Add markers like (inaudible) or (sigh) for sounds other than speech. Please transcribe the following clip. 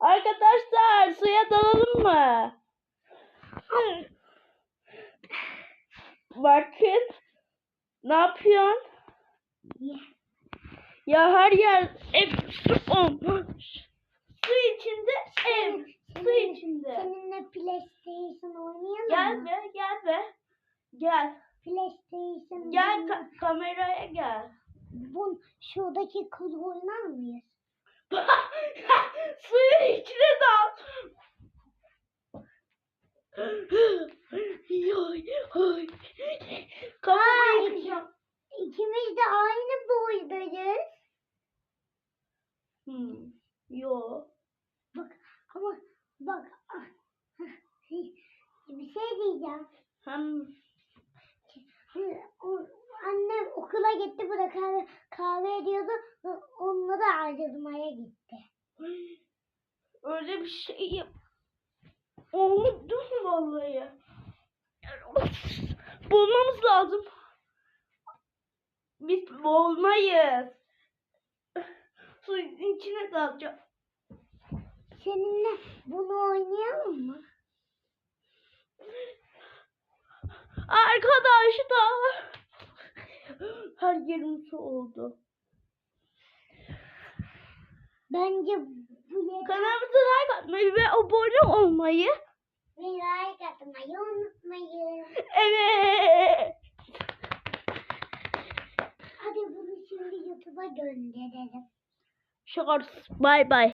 Arkadaşlar suya dalalım mı? Bakın. Ne yapıyorsun? Ya her yer ev su olmuş. Su içinde ev. Su içinde. Seninle PlayStation oynayalım Gel be gel be. Gel. PlayStation Gel ka- kameraya gel. Bu şuradaki kız oynar mıyız? (laughs) Suyun içine dal. Kafamı yıkayacağım. İkimiz de aynı boydayız. Hmm. Yo. Bak ama bak ah, bir şey diyeceğim. Hem Annem okula gitti burada kahve, kahve ediyordu. Onunla da ayrılmaya gitti. öyle bir şey yap. Unuttum vallahi. Bulmamız lazım. Biz olmayız. Suyun içine dalacağım. Seninle bunu oynayalım mı? Arkadaşlar. Her yerim su oldu. Bence bu yeter. Kanalımıza like atmayı ve abone olmayı. Ve like atmayı unutmayın. Evet. Hadi bunu şimdi YouTube'a gönderelim. Shorts. Bye bye.